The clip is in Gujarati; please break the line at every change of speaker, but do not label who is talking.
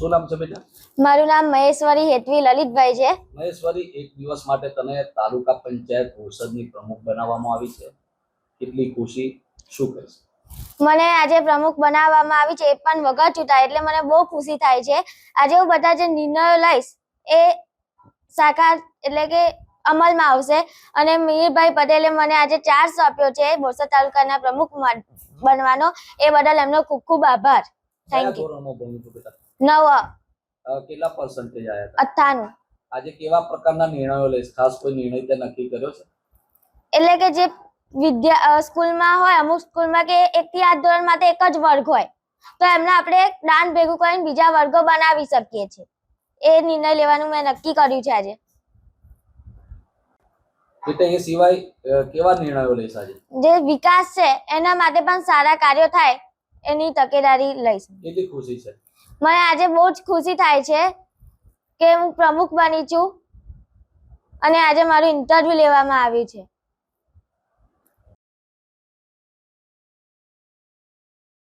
શું નામ છે બેટા?
મારું નામ મહેશ્વરી હેતવી લલિતભાઈ છે.
મહેશ્વરી એક દિવસ માટે તને તાલુકા પંચાયત બોરસદની પ્રમુખ બનાવવામાં આવી છે. કેટલી ખુશી? શું કહેશ?
મને આજે પ્રમુખ બનાવવામાં આવી છે એ પણ વગર ચૂંટાય એટલે મને બહુ ખુશી થાય છે. આજે હું બધા જે નિર્ણયો લઈશ એ સાકાર એટલે કે અમલમાં આવશે. અને મિહિરભાઈ પટેલે મને આજે ચાર્જ સોંપ્યો છે બોરસદ તાલુકાના પ્રમુખ બનવાનો. એ બદલ એમનો ખૂબ ખૂબ આભાર. થેન્ક યુ
ધોરણમાં ભણ્યું છું બેટા?
નવ.
અ, કેટલા પર્સન્ટેજ આવ્યા હતા?
અઠ્ઠાણું.
આજે કેવા પ્રકારના નિર્ણયો લઈશ ખાસ કોઈ નિર્ણય તે નક્કી કર્યો છે?
એટલે કે જે વિદ્યા અ, સ્કૂલમાં હોય અમુક સ્કૂલમાં કે એક થી આઠ ધોરણ માટે એક જ વર્ગ હોય તો એમને આપણે દાન ભેગું કરીને બીજા વર્ગો બનાવી શકીએ છીએ. એ નિર્ણય લેવાનું મેં નક્કી કર્યું છે આજે.
બેટા એ સિવાય અ, કેવા નિર્ણયો લઈશ આજે?
જે વિકાસ છે એના માટે પણ સારા કાર્યો થાય એની તકેદારી લઈશ.
કેટલી ખુશી છે.
મને આજે બહુ જ ખુશી થાય છે કે હું પ્રમુખ બની છું અને આજે મારું ઇન્ટરવ્યુ લેવામાં આવ્યું છે.